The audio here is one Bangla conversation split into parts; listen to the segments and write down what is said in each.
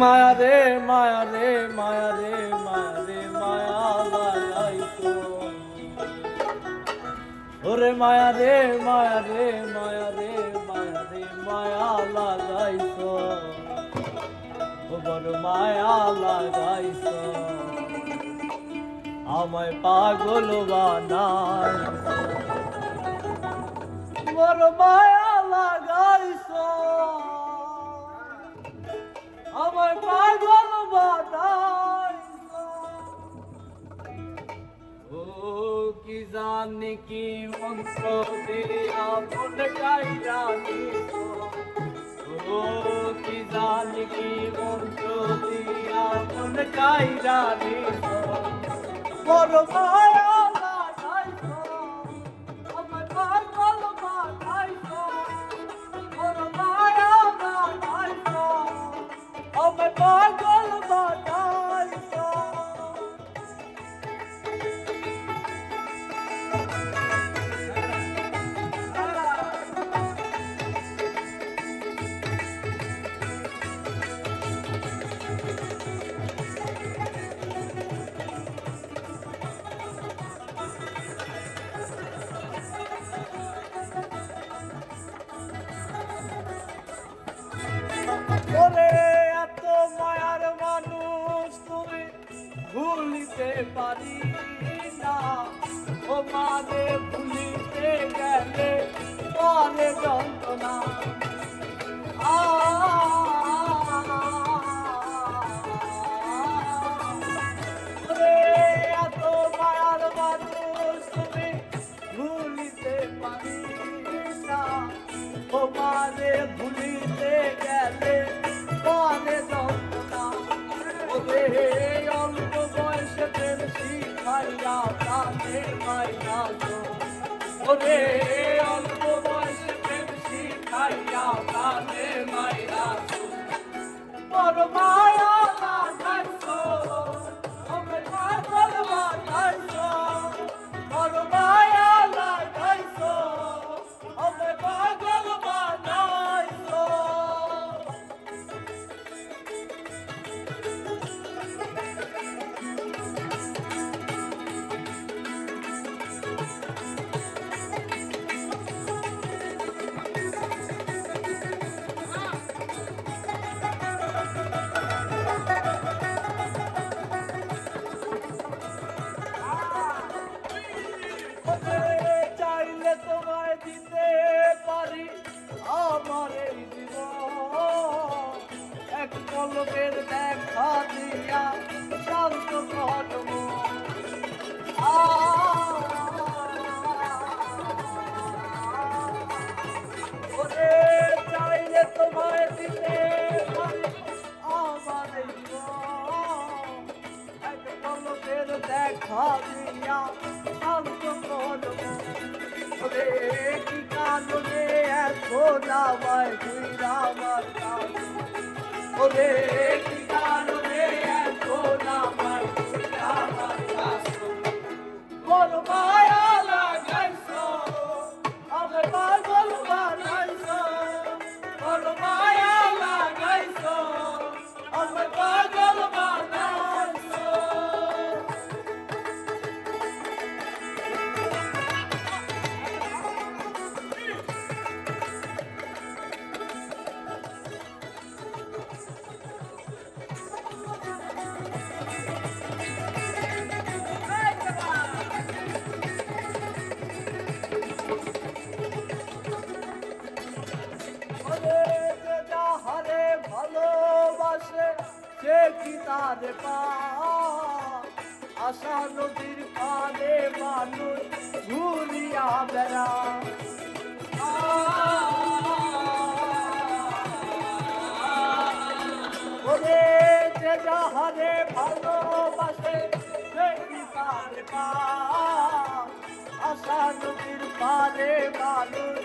মায়া রে মায়া রে মায়া রে মায়া রে, মায়া লাগাইতো ওরে মায়া রে মায়া রে মায়া রে মায়া রে, মায়া লাগাইতো ও বড় মায়া লাগাইতো আমায় পাগল বানাই বড় মায়া লাগাইছো আমায় পাগল বানাইছো ও কি জানি কি মন্ত্র দিয়া মন কাইরা ও কি জানি কি মন্ত্র দিয়া মন কাইরা নিছো পারি না। ও মানে ভুলিতে গেলে পরে যন্ত্রণা। এত মায়ার মানুষ তুমি ভুলিতে পারি না। ও মানে ভুলিতে গেলে পরে যন্ত্রণা। শিখাইয়া প্রাণে মাইয়া গো ওরে অল্প বয়সে প্রেম শিখাইয়া প্রাণে মাইয়া গো বড় মায়া দিতে পারি আমার এই এক পলকের দেখা দিয়া শান্ত তোমায় দিতে আমার দেখা দিয়া শান্ত ওরে কি কারণে এখন আমায় ঘুরা আমার ওরে কি কারণে এখন আমায় ঘুরা আমার কাছে বড় মায়া কি তার পায়? আশা নদীর পানে মানুষ ঘুরিয়া বেড়া ওরে যে যাহারে ভালোবাসে কি তার পায়? আশা নদীর পারে মানুষ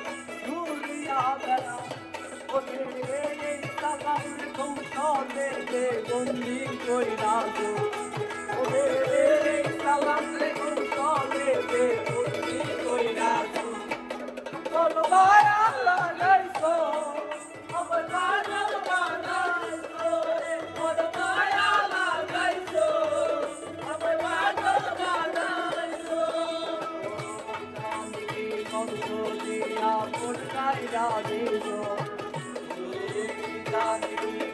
ঘুরিয়া বেড়া ওরে গাছের কৌশলের কে বন্দি করি রাখো গাছের কৌশলের কে বন্দি করি রাখো চলো আল্লাহ গাইছো অবদান Thank you. গো জানি